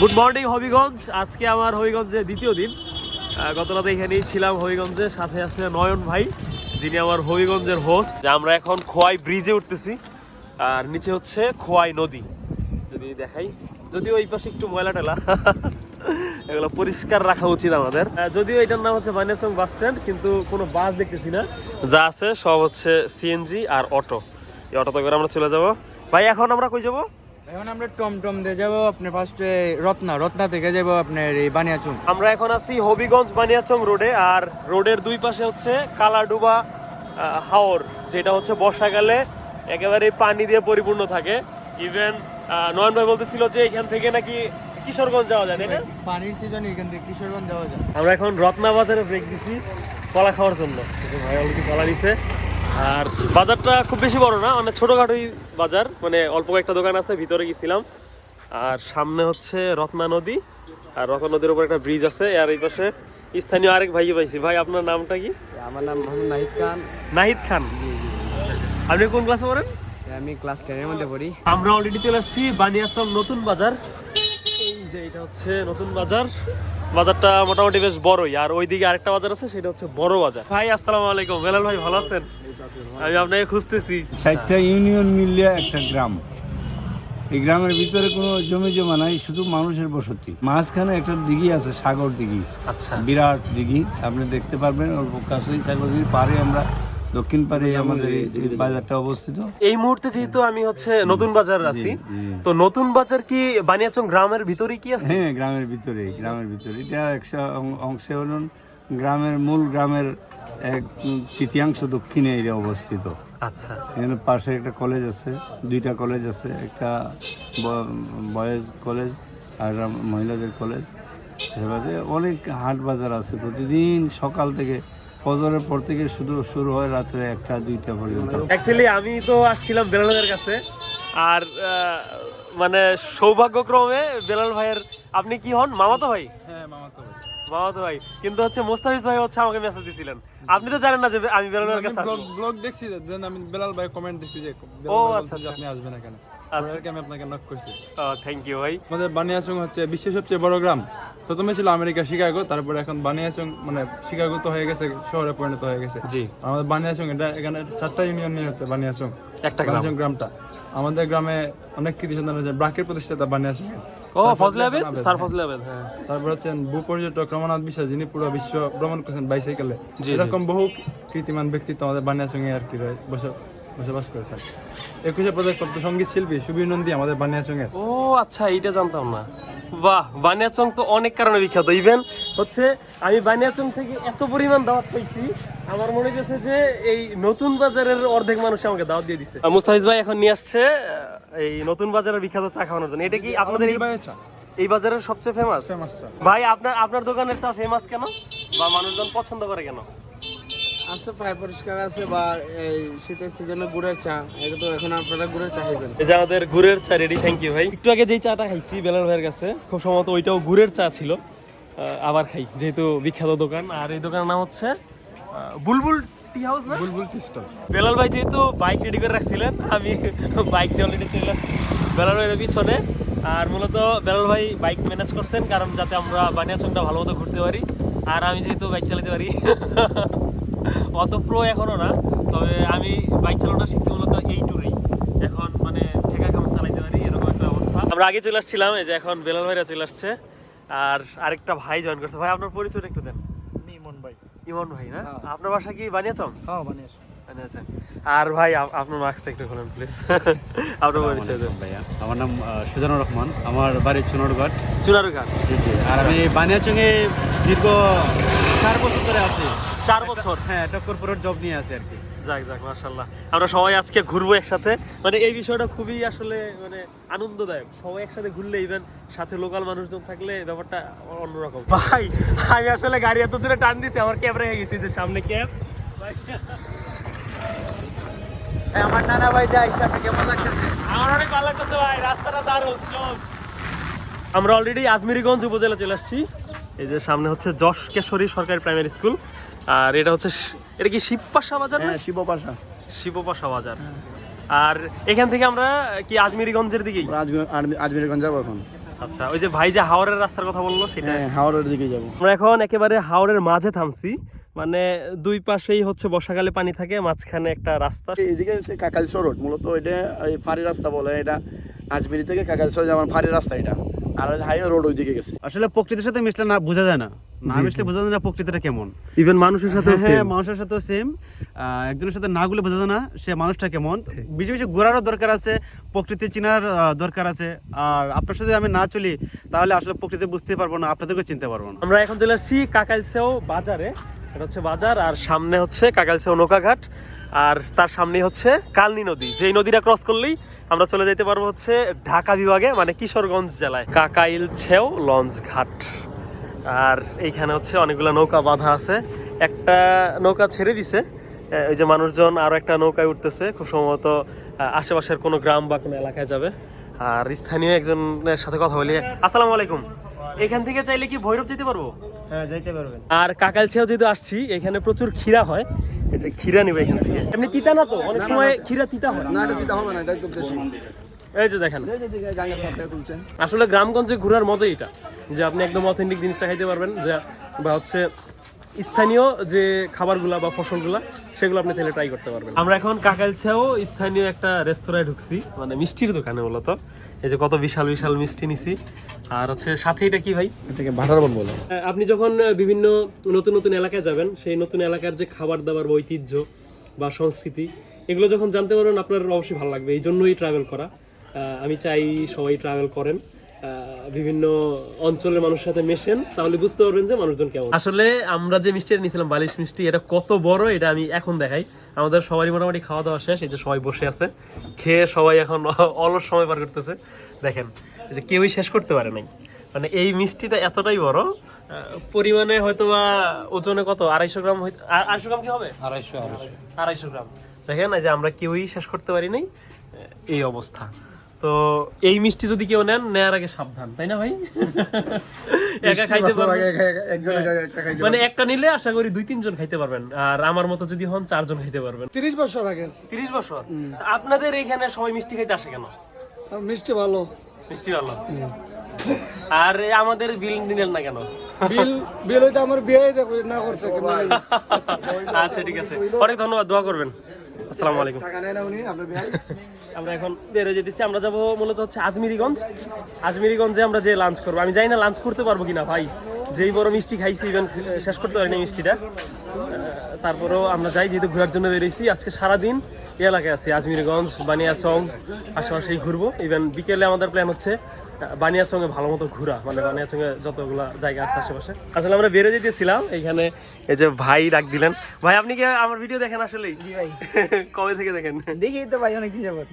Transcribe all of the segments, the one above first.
Good morning Habiganj আজকে আমার হবিগঞ্জে দ্বিতীয় দিন। গত রাতে এখানেই ছিলাম হবিগঞ্জে সাথে আছে নয়ন ভাই, যিনি আমার হবিগঞ্জের হোস্ট আমরা এখন খোয়াই ব্রিজে উঠতেছি। আর নিচে হচ্ছে খোয়াই নদী। যদি দেখাই, যদিও এই পাশে একটু ময়লা টেলা এগুলো পরিষ্কার রাখা উচিত আমাদের। যদিও এটার নাম হচ্ছে বানিয়াচং বাস স্ট্যান্ড কিন্তু কোনো বাস দেখতেছি না। যা আছে সব হচ্ছে সিএনজি আর অটো এই অটোতে করে আমরা চলে যাব। ভাই, এখন আমরা কই যাব? এখন আমরা টমটম দিয়ে যাব আপনার ফার্স্টে রত্না রত্না থেকে যাব আপনার এই বানিয়াচুং। আমরা এখন আছি হবিগঞ্জ বানিয়াচং রোডে আর রোডের দুই পাশে হচ্ছে কালাডুবা হাওর যেটা হচ্ছে বর্ষাকালে একেবারে পানি দিয়ে পরিপূর্ণ থাকে। ইভেন নয়ন ভাই বলতেছিল যে এখান থেকে নাকি কিশোরগঞ্জ যাওয়া যায় না? পানির সিজন এখান থেকে কিশোরগঞ্জ যাওয়া যায়। আমরা এখন রত্না বাজারে ব্রেক দিছি কলা খাওয়ার জন্য। ভাই অলরেডি কলা নিছে। আর বাজারটা খুব বেশি বড় না মানে ছোটখাটোই বাজার মানে অল্প কয়েকটা দোকান আছে ভিতরে গেছিলাম। আর সামনে হচ্ছে রত্না নদী আর রত্না নদীর উপর একটা ব্রিজ আছে আর এই পাশে স্থানীয় আরেক ভাইকে পাইছি। ভাই আপনার নামটা কি? আমার নাম মোহাম্মদ নাহিদ খান। নাহিদ খান। আপনি কোন ক্লাসে পড়েন? আমি ক্লাস টেনের মধ্যে পড়ি। আমরা অলরেডি চলে আসছি বানিয়াচং নতুন বাজার। এই যে এটা হচ্ছে নতুন বাজার। বাজারটা মোটামুটি বেশ বড়ই। আর ওইদিকে আরেকটা বাজার আছে সেটা হচ্ছে বড় বাজার। ভাই আসসালামু আলাইকুম। বেলাল ভাই ভালো আছেন? আমি আপনাকে খুঁজতেছি। চারটা ইউনিয়ন মিলিয়ে একটা গ্রাম। এই গ্রামের ভিতরে কোনো জমি জমা নাই শুধু মানুষের বসতি। মাঝখানে একটা দিঘি আছে সাগর দিঘি। আচ্ছা। বিরাট দিঘি। আপনি দেখতে পারবেন ওর কাছেই সাগর দিঘি পারে আমরা দক্ষিণ পারে আমাদের এই বাজারটা অবস্থিত। এই মুহূর্তে যেহেতু আমি হচ্ছে নতুন বাজার আছি তো নতুন বাজার কি বানিয়াচং গ্রামের ভিতরেই কি আছে? হ্যাঁ গ্রামের ভিতরে গ্রামের ভিতরে। এটা একশো অংশে হল গ্রামের মূল গ্রামের এক তৃতীয়াংশ দক্ষিণে এটা অবস্থিত। আচ্ছা। এখানে পাশে একটা কলেজ আছে দুইটা কলেজ আছে একটা বয়েজ কলেজ আর মহিলাদের কলেজ। সেভাবে অনেক হাট বাজার আছে। প্রতিদিন সকাল থেকে ফজরের পর থেকে শুধু শুরু হয় রাত্রে একটা দুইটা পর্যন্ত। অ্যাকচুয়ালি আমি তো আসছিলাম বেলালের কাছে। আর মানে সৌভাগ্যক্রমে বেলাল ভাইয়ের আপনি কি হন? মামাতো ভাই? হ্যাঁ মামা তো মামাতো ভাই। কিন্তু হচ্ছে মোস্তাফিজ ভাই হচ্ছে আমাকে মেসেজ দিছিলেন। আপনি তো জানেন না যে আমি বেলালের কাছে ব্লগ দেখছি দেন আমি বেলাল ভাই কমেন্ট দেখছি যে ও, আচ্ছা, আচ্ছা। আপনি আসবেন এখানে। আচ্ছা। আমি আপনাকে নক করছি। থ্যাংক ইউ ভাই। আমাদের বানিয়াচং হচ্ছে বিশ্বের সবচেয়ে বড় গ্রাম। প্রথমে ছিল আমেরিকা শিকাগো তারপরে এখন বানিয়াচং মানে শিকাগো তো হয়ে গেছে শহরে পরিণত হয়ে গেছে। জি। আমাদের বানিয়াচং এটা এখানে চারটা ইউনিয়ন নিয়ে হচ্ছে বানিয়াচং। একটা বানিয়াচং গ্রামটা। আমাদের গ্রামে অনেক কৃতি সন্তান আছে ব্রাকের প্রতিষ্ঠাতা বানিয়াচং ও ফজলে আবেদ? স্যার ফজলে আবেদ হ্যাঁ। তারপর হচ্ছেন রমনাথ বিশ্বাস যিনি পুরো বিশ্ব ভ্রমণ করেছেন বাইসাইকেলে। এরকম বহু কৃতিমান ব্যক্তিত্ব আমাদের বানিয়াচংয়ে আর কি রয়ে বসে- বসবাস করেছেন একুশে পদকপ্রাপ্ত সংগীত শিল্পী সুবীর নন্দী আমাদের বানিয়াচংয়ের ও আচ্ছা এইটা জানতাম না। বাহ বানিয়াচং তো অনেক কারণে বিখ্যাত। ইভেন হচ্ছে আমি বানিয়াচং থেকে এত পরিমাণ দাওয়াত পাইছি আমার মনে হচ্ছে যে এই নতুন বাজারের অর্ধেক মানুষ আমাকে দাওয়াত দিয়ে দিচ্ছে মুস্তাফিজ ভাই এখন নিয়ে আসছে এই নতুন বাজারের বিখ্যাত চা খাওয়ানোর জন্য। এটা কি আপনাদের এই- বানিয়াচং এই বাজারের সবচেয়ে ফেমাস ফেমাস চা। ভাই আপনার আপনার দোকানের চা ফেমাস কেন? বা মানুষজন পছন্দ করে কেন? আছে পায় পরিষ্কার আছে বা এই শীতের সিজনে গুড়ের চা এটা তো এখন আপনারা গুড়ের চা খাইবেন। এই যে আমাদের গুড়ের চা রেডি থ্যাংক ইউ ভাই। একটু আগে যেই চাটা খাইছি বেলাল ভাইয়ের কাছে খুব সম্ভবত ওইটাও গুড়ের চা ছিল আবার খাই যেহেতু বিখ্যাত দোকান। আর এই দোকানের নাম হচ্ছে বুলবুল টি হাউস না? বুলবুল টিস্টল বেলাল ভাই যেহেতু বাইক রেডি করে রাখছিলেন আমি বাইক দিয়ে অলরেডি চলে আসছি। বেলাল ভাইয়ের পিছনে আর মূলত বেলাল ভাই বাইক ম্যানেজ করছেন কারণ যাতে আমরা বানিয়াচংটা ভালো মতো ঘুরতে পারি। আর আমি যেহেতু বাইক চালাতে পারি। অত প্রো এখনও না তবে আমি বাইক চালানোটা শিখছি মূলত এই ট্যুরেই এখন মানে ঠেকা কেমন চালাইতে পারি এরকম একটা অবস্থা। আমরা আগে চলে আসছিলাম এই যে এখন বেলাল ভাইরা চলে আসছে আর আরেকটা ভাই জয়েন করছে। ভাই আপনার পরিচয় একটু দেন। ইমন ভাই। ইমন ভাই না? হ্যাঁ। আপনার বাসা কি বানিয়াচং হ্যাঁ বানিয়েছ। আচ্ছা আচ্ছা আর ভাই আপ- আপনার মাস্কটা একটু খুলেন প্লিজ আপনার পরিচয় দেন। ভাইয়া। আমার নাম সুজানুর রহমান। আমার বাড়ি চুনরঘাট। চুনারুঘাট। জি জি। আর আমি বানিয়াচংয়ে দীর্ঘ চার বছর ধরে আছি। চার বছর? হ্যাঁ একটা কর্পোরেট জব নিয়ে আছে আর কি। যাক যাক মাশাল্লাহ আমরা সবাই আজকে ঘুরবো একসাথে। মানে এই বিষয়টা খুবই আসলে মানে আনন্দদায়ক। সবাই একসাথে ঘুরলে ইভেন সাথে লোকাল মানুষজন থাকলে ব্যাপারটা অন্যরকম। ভাই আমি আসলে গাড়ি এত জোরে টান দিছি আমার ক্যাব রেখে গেছি যে সামনে ক্যাব। আমার নানা ভাই যাই কেমন লাগতেছে? আমার অনেক ভালো লাগতেছে ভাই রাস্তাটা দারুণ ক্লোজ আমরা অলরেডি আজমিরিগঞ্জ উপজেলা চলে আসছি। এই যে সামনে হচ্ছে যশ কেশরী সরকারি প্রাইমারি স্কুল আর এটা হচ্ছে এটা কি শিবপাশা বাজার না? হ্যাঁ শিবপাশা। শিবপাশা বাজার। আর এখান থেকে আমরা কি আজমিরিগঞ্জের দিকেই? আজমির আজমিরগঞ্জ যাব এখন। আচ্ছা ওই যে ভাই যে হাওড়ের রাস্তার কথা বলল সেটা হ্যাঁ হাওড়ার দিকে যাব। আমরা এখন একেবারে হাওড়ের মাঝে থামছি। মানে দুই পাশেই হচ্ছে বর্ষাকালে পানি থাকে মাঝখানে একটা রাস্তা। এদিকে হচ্ছে কাকালসো রোড মূলত এটা এই ফাঁড়ি রাস্তা বলে এটা আজমিরি থেকে কাকালসো যেমন ফাঁড়ি রাস্তা এটা। আর হাইওয়ে রোড ওইদিকে গেছে। আসলে প্রকৃতির সাথে মিশলে না বোঝা যায় না। না মিশলে বোঝা যায় না প্রকৃতিটা কেমন। ইভেন মানুষের সাথে হ্যাঁ মানুষের সাথে সেম একজনের সাথে না গুলো বোঝা যায় না সে মানুষটা কেমন। বেশি বেশি ঘোরারও দরকার আছে প্রকৃতি চেনার দরকার আছে। আর আপনার সাথে আমি না চলি তাহলে আসলে প্রকৃতি বুঝতে পারব না আপনাদেরকে চিনতে পারব না। আমরা এখন চলে আসছি কাকাইলসেও বাজারে। এটা হচ্ছে বাজার আর সামনে হচ্ছে কাকাইলসেও নৌকাঘাট। আর তার সামনে হচ্ছে কালনি নদী। যেই নদীটা ক্রস করলেই আমরা চলে যেতে পারব হচ্ছে ঢাকা বিভাগে মানে কিশোরগঞ্জ জেলায়। কাকাইল ছেও লঞ্চ ঘাট। আর এইখানে হচ্ছে অনেকগুলো নৌকা বাঁধা আছে। একটা নৌকা ছেড়ে দিছে। ওই যে মানুষজন আরও একটা নৌকায় উঠতেছে। খুব সম্ভবত আশেপাশের কোনো গ্রাম বা কোনো এলাকায় যাবে। আর স্থানীয় একজনের সাথে কথা বলি। আসসালামু আলাইকুম। এখান থেকে চাইলে কি ভৈরব যেতে পারব? হ্যাঁ যাইতে পারবেন। আর কাকালছেও যেহেতু আসছি এখানে প্রচুর ক্ষীরা হয়। এই যে ক্ষীরা নিবে এখান থেকে। এমনি তিতা না তো? অনেক সময় ক্ষীরা তিতা হয়। না এটা দিতে হবে না এটা একদম দেশি। এই যে দেখেন। আসলে গ্রামগঞ্জে ঘোরার মজাই এটা যে আপনি একদম অথেন্টিক জিনিসটা খাইতে পারবেন যে বা হচ্ছে স্থানীয় যে খাবারগুলা বা ফসলগুলা সেগুলো আপনি চাইলে ট্রাই করতে পারবেন। আমরা এখন কাকালছেও স্থানীয় একটা রেস্তোরাঁয় ঢুকছি মানে মিষ্টির দোকানে মূলত। এই যে কত বিশাল বিশাল মিষ্টি নিছি। আর হচ্ছে সাথে এটা কি ভাই? এটাকে ভাটারবন বলে। আপনি যখন বিভিন্ন নতুন নতুন এলাকায় যাবেন সেই নতুন এলাকার যে খাবার দাবার ঐতিহ্য বা সংস্কৃতি এগুলো যখন জানতে পারবেন আপনার অবশ্যই ভালো লাগবে। এই জন্যই ট্রাভেল করা। আমি চাই সবাই ট্রাভেল করেন। বিভিন্ন অঞ্চলের মানুষের সাথে মেশেন তাহলে বুঝতে পারবেন যে মানুষজন কেমন। আসলে আমরা যে মিষ্টি নিয়েছিলাম বালিশ মিষ্টি এটা কত বড় এটা আমি এখন দেখাই। আমাদের সবারই মোটামুটি খাওয়া দাওয়া শেষ এই যে সবাই বসে আছে। খেয়ে সবাই এখন অলস সময় পার করতেছে। দেখেন এই যে কেউই শেষ করতে পারে নাই। মানে এই মিষ্টিটা এতটাই বড় আহ, পরিমাণে হয়তো বা ওজনে কত? আড়াইশো গ্রাম হয়তো- আড়াইশো গ্রাম কি হবে? আড়াইশো আড়াইশো। আড়াইশো গ্রাম। দেখেন এই যে আমরা কেউই শেষ করতে পারি নাই এই অবস্থা। তো এই মিষ্টি যদি কেউ নেন নেয়ার আগে সাবধান তাই না ভাই? একা খাইতে পারবেন? খাইতে মানে একটা নিলে আশা করি দুই তিনজন খাইতে পারবেন। আর আমার মতো যদি হন চারজন খাইতে পারবেন। তিরিশ বছর আগে। তিরিশ বছর? আপনাদের এইখানে সবাই মিষ্টি খাইতে আসে কেন? মিষ্টি ভালো। মিষ্টি ভালো? আর আমাদের বিল নিলেন না কেন? বিল বিল হইতে আমার বিয়ে না করছে আচ্ছা ঠিক আছে। অনেক ধন্যবাদ দোয়া করবেন। আসসালামু আলাইকুম। আমরা এখন বের যেতেছি। আমরা যাব মূলত হচ্ছে আজমিরিগঞ্জ। আজমিরিগঞ্জে আমরা যে লাঞ্চ করব। আমি জানি না লাঞ্চ করতে পারব কিনা ভাই। যেই বড় মিষ্টি খাইছি ইভেন শেষ করতে পারিনি মিষ্টিটা। তারপরেও আমরা যাই যেহেতু ঘোরার জন্য বেরিয়েছি আজকে সারাদিন এই এলাকায় আছি আজমিরগঞ্জ বানিয়াচং আশেপাশেই ঘুরবো। ইভেন বিকেলে আমাদের প্ল্যান হচ্ছে বানিয়াচংয়ে ভালো মতো ঘোরা মানে বানিয়ার সঙ্গে যতগুলো জায়গা আছে আশেপাশে। আসলে আমরা বেড়ে যেতেছিলাম এইখানে এই যে ভাই ডাক দিলেন। ভাই আপনি কি আমার ভিডিও দেখেন আসলে কবে থেকে দেখেন? দেখি তো ভাই অনেকদিন যাবত।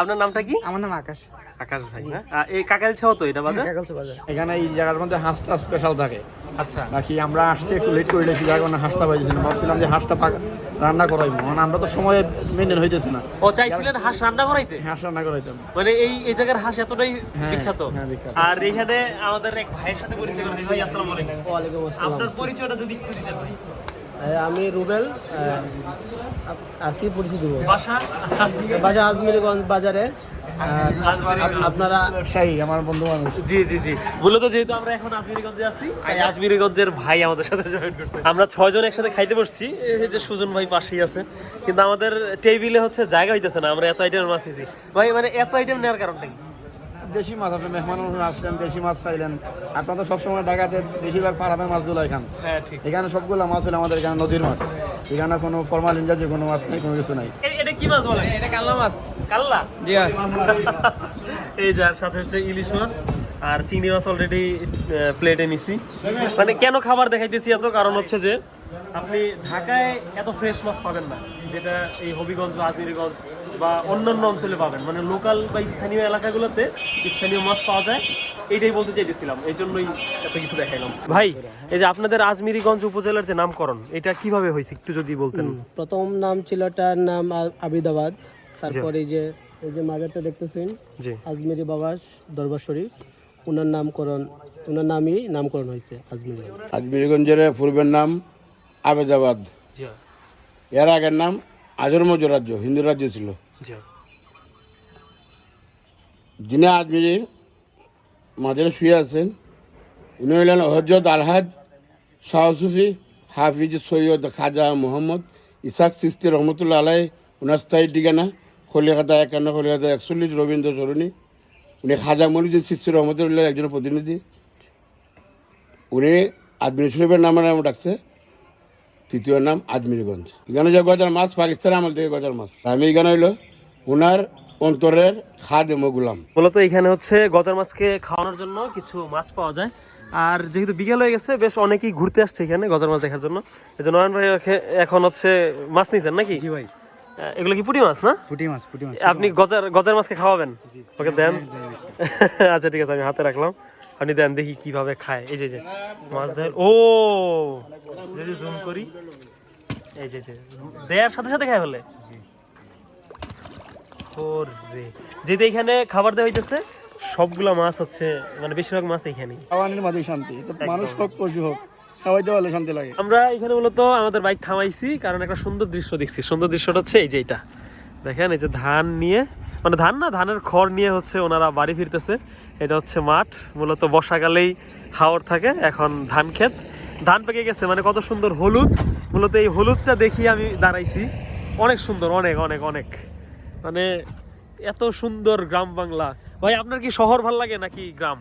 আপনার নামটা কি? আমার নাম আকাশ। আকাশ ভাই না এই কাকাল ছাও তো এটা বাজার? কাকালসো বাজার। এখানে এই জায়গার মধ্যে হাঁসটা স্পেশাল থাকে। আচ্ছা। নাকি আমরা আসতে একটু লেট করে লেছি যার কারণে হাঁসটা পাইছিলাম ভাবছিলাম যে হাঁসটা পাক রান্না করাইবো। মানে আমরা তো সময় মেনটেন হইতেছে না। ও চাইছিলেন হাঁস রান্না করাইতে? হাঁস রান্না করাইতাম। মানে এই এই জায়গার হাঁস এতটাই বিখ্যাত। হ্যাঁ, আর এখানে আমাদের এক ভাইয়ের সাথে পরিচয় করে দিই। ভাই আসসালামু আলাইকুম। ওয়ালাইকুম আপনার পরিচয়টা যদি একটু দিতেন ভাই আমি রুবেল আর কি পরিচিত দেবো বাসা? আজমিরগঞ্জ বাজারে। আপনারা ব্যবসায়ী আমার বন্ধু মানুষ জি জি জি। মূলত যেহেতু আমরা এখন আজমিরিগঞ্জে আছি আজমিরিগঞ্জের ভাই আমাদের সাথে জয়েন করছে। আমরা ছয়জন একসাথে খাইতে বসছি এই যে সুজন ভাই পাশেই আছে। কিন্তু আমাদের টেবিলে হচ্ছে জায়গা হইতেছে না আমরা এত আইটেম মাছ নিয়েছি ভাই মানে এত আইটেম নেওয়ার কারণটা কি? দেশি মাছ আপনি মেহমান আসলেন দেশি মাছ খাইলেন। আপনারা তো সবসময় ঢাকাতে বেশিরভাগ পাড়াতে মাছগুলো এখান হ্যাঁ ঠিক। এখানে সবগুলো মাছ হলো আমাদের এখানে নদীর মাছ। এখানে কোনো ফরমালিন জাতীয় কোনো মাছ নেই কোনো কিছু নাই। এটা কি মাছ বলে এটা কাল্লা মাছ। কাল্লা? জি এই যার সাথে হচ্ছে ইলিশ মাছ আর চিংড়ি মাছ অলরেডি প্লেটে নিছি। মানে কেন খাবার দেখাইতেছি এত? কারণ হচ্ছে যে আপনি ঢাকায় এত ফ্রেশ মাছ পাবেন না যেটা এই হবিগঞ্জ বা আজমিরিগঞ্জ বা অন্যান্য অঞ্চলে পাবেন। মানে লোকাল বা স্থানীয় এলাকাগুলোতে স্থানীয় মাছ পাওয়া যায়। এইটাই বলতে চাইতেছিলাম। এই জন্যই এত কিছু দেখাইলাম। ভাই এই যে আপনাদের আজমিরিগঞ্জ উপজেলার যে নামকরণ এটা কীভাবে হয়েছে? একটু যদি বলতেন। প্রথম নাম ছিল তার নাম আবিদাবাদ। তারপরে যে এই যে মাজারটা দেখতেছেন? জি। আজমিরি বাবা দরবার শরীফ। ওনার নামকরণ ওনার নামই নামকরণ হয়েছে আজমিরি আজমিরগঞ্জের পূর্বের নাম আবেদাবাদ। এর আগের নাম আজরমজ রাজ্য হিন্দু রাজ্য ছিল। যিনি আজমিরি মাঝে শুয়ে আছেন উনি হলেন হজরত আলহাজ শাহসুফি হাফিজ সৈয়দ খাজা মোহাম্মদ ইসাক সিস্তি রহমতুল্লাহ আলাই ওনার স্থায়ী ঠিকানা কলিকাতা একান্ন কলিকাতা একচল্লিশ রবীন্দ্র সরণি উনি খাজা মনিজুদ্দিন সিস্তি রহমতুল্লাহ একজন প্রতিনিধি। উনি আদমির শরীফের নামে নাম ডাকছে। তৃতীয় নাম আজমিরগঞ্জ। এখানে যে গজার মাছ পাকিস্তান আমল থেকে গজার মাছ। আমি এখানে হইল ওনার অন্তরের খাদেম গুলাম। মূলত এখানে হচ্ছে গজার মাছকে খাওয়ানোর জন্য কিছু মাছ পাওয়া যায়। আর যেহেতু বিকেল হয়ে গেছে বেশ অনেকেই ঘুরতে আসছে এখানে গজার মাছ দেখার জন্য। এই যে নয়ন ভাই এখন হচ্ছে মাছ নিয়েছেন নাকি? জি ভাই। এগুলো কি পুঁটি মাছ না? পুটি মাছ পুটি মাছ। আপনি গজার গজার মাছকে খাওয়াবেন? ওকে দেন। আচ্ছা ঠিক আছে আমি হাতে রাখলাম। আপনি দেন দেখি কীভাবে খায়। এই যে যে মাছ ধর। ও যদি জুম করি। এই যে যে দেয়ার সাথে সাথে খায় ফেলে ওরে যেহেতু এখানে খাবার দেওয়া হইতেছে সবগুলা মাছ হচ্ছে মানে বেশিরভাগ মাছ এইখানেই খাওয়ানোর মাঝে শান্তি। মানুষ হোক পশু হোক খাওয়াইতে পারলে শান্তি লাগে। আমরা এখানে মূলত আমাদের বাইক থামাইছি কারণ একটা সুন্দর দৃশ্য দেখছি। সুন্দর দৃশ্যটা হচ্ছে এই যে এটা। দেখেন এই যে ধান নিয়ে মানে ধান না ধানের খড় নিয়ে হচ্ছে ওনারা বাড়ি ফিরতেছে। এটা হচ্ছে মাঠ মূলত বর্ষাকালেই হাওড় থাকে এখন ধান ক্ষেত। ধান পেকে গেছে মানে কত সুন্দর হলুদ। মূলত এই হলুদটা দেখি আমি দাঁড়াইছি। অনেক সুন্দর অনেক অনেক অনেক। মানে এত সুন্দর গ্রাম বাংলা। ভাই আপনার কি শহর ভালো লাগে নাকি গ্রাম?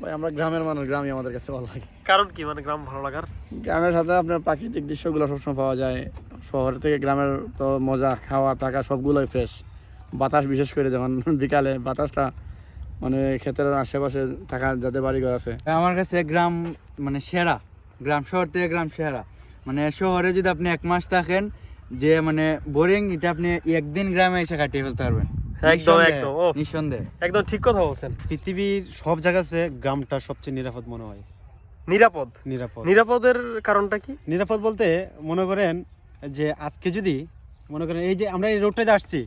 ভাই আমরা গ্রামের মানুষ গ্রামই আমাদের কাছে ভালো লাগে। কারণ কি? মানে গ্রাম ভালো লাগার? গ্রামের সাথে আপনার প্রাকৃতিক দৃশ্যগুলো সবসময় পাওয়া যায়। শহর থেকে গ্রামের তো মজা খাওয়া থাকা সবগুলোই ফ্রেশ বাতাস বিশেষ করে যখন বিকালে বাতাসটা মানে ক্ষেতের আশেপাশে থাকা যাতে বাড়িঘর আছে। আমার কাছে গ্রাম মানে সেরা। গ্রাম শহর থেকে গ্রাম সেরা। মানে শহরে যদি আপনি এক মাস থাকেন যে মানে বোরিং এটা আপনি একদিন গ্রামে এসে কাটিয়ে ফেলতে পারবেন। একদম, একদম, ও। নিঃসন্দেহে। একদম ঠিক কথা বলছেন। পৃথিবীর সব জায়গাতে গ্রামটা সবচেয়ে নিরাপদ মনে হয়। নিরাপদ? নিরাপদ। নিরাপদের কারণটা কি? নিরাপদ বলতে মনে করেন যে আজকে যদি মনে করেন এই যে আমরা এই রোডটাতে আসছি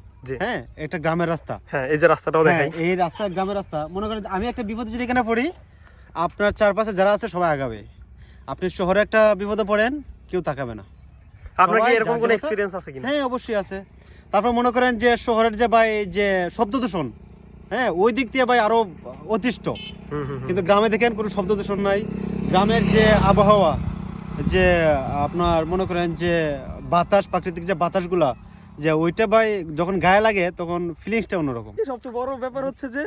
হ্যাঁ একটা গ্রামের রাস্তা। হ্যাঁ এই যে রাস্তাটাও হ্যাঁ, দেখাই। এই রাস্তা গ্রামের রাস্তা। মনে করেন আমি একটা বিপদে যদি এখানে পড়ি আপনার চারপাশে যারা আছে সবাই আগাবে। আপনি শহরে একটা বিপদে পড়েন কেউ তাকাবে না। আপনার কি এরকম কোনো এক্সপিরিয়েন্স আছে কিনা? হ্যাঁ অবশ্যই আছে। তারপর মনে করেন যে শহরের যে ভাই যে শব্দ দূষণ হ্যাঁ ওই দিক দিয়ে ভাই আরও অতিষ্ঠ। কিন্তু গ্রামে দেখেন কোনো শব্দ দূষণ নাই। গ্রামের যে আবহাওয়া যে আপনার মনে করেন যে বাতাস প্রাকৃতিক যে বাতাসগুলা যে ওইটা ভাই যখন গায়ে লাগে তখন ফিলিংসটা অন্যরকম। সবচেয়ে বড় ব্যাপার হচ্ছে যে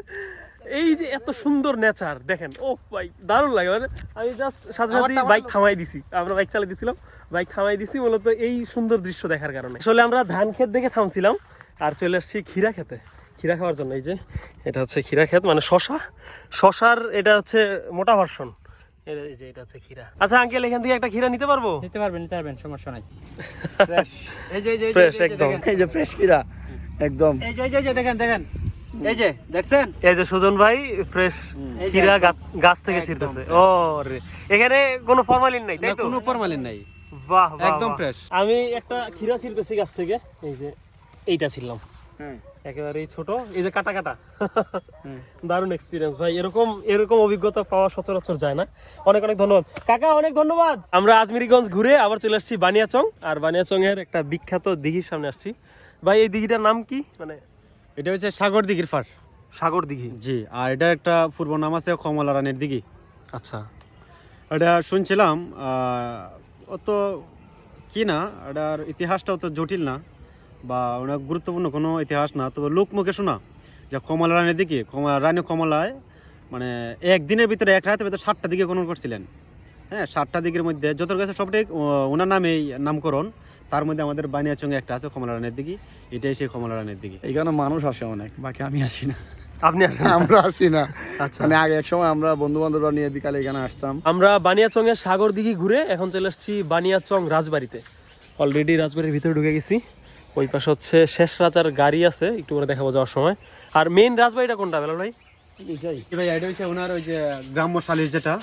এই যে এত সুন্দর নেচার দেখেন ও ভাই দারুণ লাগে। মানে আমি জাস্ট সাথে সাথে বাইক থামাই দিছি আমরা বাইক চালিয়ে দিছিলাম বাইক থামাই দিছি মূলত এই সুন্দর দৃশ্য দেখার কারণে। আসলে আমরা ধান ক্ষেত দেখে থামছিলাম আর চলে আসছি ক্ষীরা খেতে ক্ষীরা খাওয়ার জন্য এই যে এটা হচ্ছে ক্ষীরা ক্ষেত মানে শশা। শশার এটা হচ্ছে মোটা ভার্সন এই যে এটা হচ্ছে ক্ষীরা আচ্ছা আঙ্কেল এখান থেকে একটা ক্ষীরা নিতে পারব নিতে পারবেন নিতে পারবেন সমস্যা নাই এই যে এই যে ফ্রেশ একদম এই যে ফ্রেশ কিরা একদম এই যে এই যে, দেখেন দেখেন এই যে দেখছেন এই যে সুজন ভাই ফ্রেশ একদম- গাছ থেকে ছিঁড়তেছে ও রে এখানে কোনো ফরমালিন নাই তাই না, তো কোনো ফরমালিন নাই বাহ বাহ, একদম fresh। আমি একটা ক্ষীরা ছিঁড়তেছি গাছ থেকে এই যে এইটা ছিলাম হ্যাঁ একেবারেই ছোট। এই যে কাটা কাটা। দারুণ এক্সপিরিয়েন্স ভাই এরকম এরকম অভিজ্ঞতা পাওয়া সচরাচর যায় না। অনেক অনেক ধন্যবাদ। কাকা অনেক ধন্যবাদ। আমরা আজমিরিগঞ্জ ঘুরে আবার চলে আসছি বানিয়াচং। আর বানিয়াচং এর একটা বিখ্যাত দিঘির সামনে আসছি। ভাই এই দিঘিটার নাম কি? মানে এটা হচ্ছে সাগর দিঘির ফার সাগর দিঘি। জি আর এটা একটা পূর্ব নাম আছে কমলা রানের দিঘি। আচ্ছা। এটা শুনছিলাম অত কি না এটার ইতিহাসটা অত জটিল না। বা অনেক গুরুত্বপূর্ণ কোনো ইতিহাস না তবে লোক মুখে শোনা যে কমলা রানের দিকে কমলা রানী কমলায় মানে একদিনের ভিতরে এক রাতের ভিতরে সাতটা দিকে খনন করছিলেন। হ্যাঁ সাতটা দিকের মধ্যে যত কাছে সবটাই ওনার নামেই নামকরণ। তার মধ্যে আমাদের বানিয়াচঙ্গে একটা আছে কমলা রানের দিকে। এটাই সেই কমলা রানের দিকে। এইখানে মানুষ আসে অনেক বাকি আমি আসি না। আপনি আসেন আমরা আসি না। আচ্ছা। মানে আগে এক সময় আমরা বন্ধু বান্ধবরা নিয়ে বিকালে এখানে আসতাম। আমরা বানিয়াচং এর সাগর দিঘি ঘুরে এখন চলে এসেছি বানিয়াচং রাজবাড়িতে। অলরেডি রাজবাড়ির ভিতরে ঢুকে গেছি। ওই পাশে হচ্ছে শেষ রাজার গাড়ি আছে একটু করে দেখাবো যাওয়ার সময়। আর মেইন রাজবাড়িটা কোনটা বেলাল ভাই? ভাই এটা হচ্ছে ওনার ওই যে গ্রাম্য সালিশ যেটা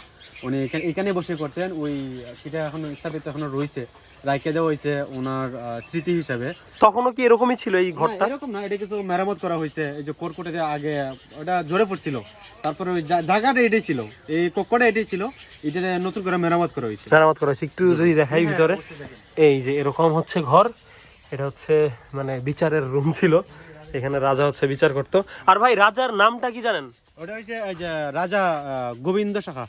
উনি এখানে বসে করতেন ওই সেটা এখন স্থাপিত এখনও রয়েছে। রাইকে দেওয়া হয়েছে ওনার স্মৃতি হিসাবে। তখনও কি এরকমই ছিল এই ঘরটা? না, এরকম না এটা কিছু মেরামত করা হয়েছে এই যে কোরকোটে যে আগে ওটা জোরে পড়ছিল তারপরে ওই জায়গাটা এটাই ছিল এই কোকটা এটাই ছিল এটা নতুন করে মেরামত করা হয়েছে। মেরামত করা হয়েছে একটু যদি দেখাই ভিতরে। এই যে এরকম হচ্ছে ঘর। এটা হচ্ছে মানে বিচারের রুম ছিল। এখানে রাজা হচ্ছে বিচার করতো। আর ভাই রাজার নামটা কি জানেন? ওটা হচ্ছে রাজা গোবিন্দ শাখা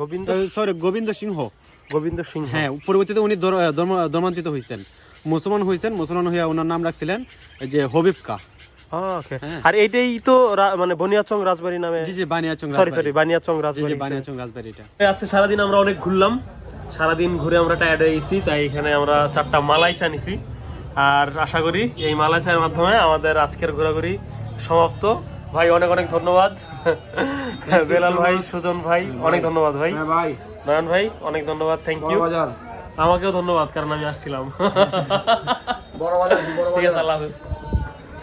গোবিন্দ সরি গোবিন্দ সিংহ। গোবিন্দ সিংহ। হ্যাঁ পরবর্তীতে উনি ধর্মান্তরিত হয়েছেন মুসলমান হয়েছেন মুসলমান হয়ে ওনার নাম রাখছিলেন যে হবিব কা। ওকে হ্যাঁ। আর এইটাই তো মানে বনিয়াচং রাজবাড়ি নামে। জি জি বানিয়াচং সরি সরি বানিয়াচং রাজবাড়ি। বানিয়াচং রাজবাড়িটা। আজকে সারাদিন আমরা অনেক ঘুরলাম। সারাদিন ঘুরে আমরা টায়ার্ড হয়ে গেছি তাই এখানে আমরা চারটা মালাই চা নিছি। আর আশা করি এই মালা চায়ের মাধ্যমে আমাদের আজকের ঘোরাঘুরি সমাপ্ত। ভাই অনেক অনেক ধন্যবাদ। বেলাল ভাই সুজন ভাই অনেক ধন্যবাদ ভাই। ভাই। নয়ন ভাই অনেক ধন্যবাদ থ্যাংক ইউ আমাকেও ধন্যবাদ কারণ আমি আসছিলাম। ঠিক আছে আল্লাহ হাফেজ।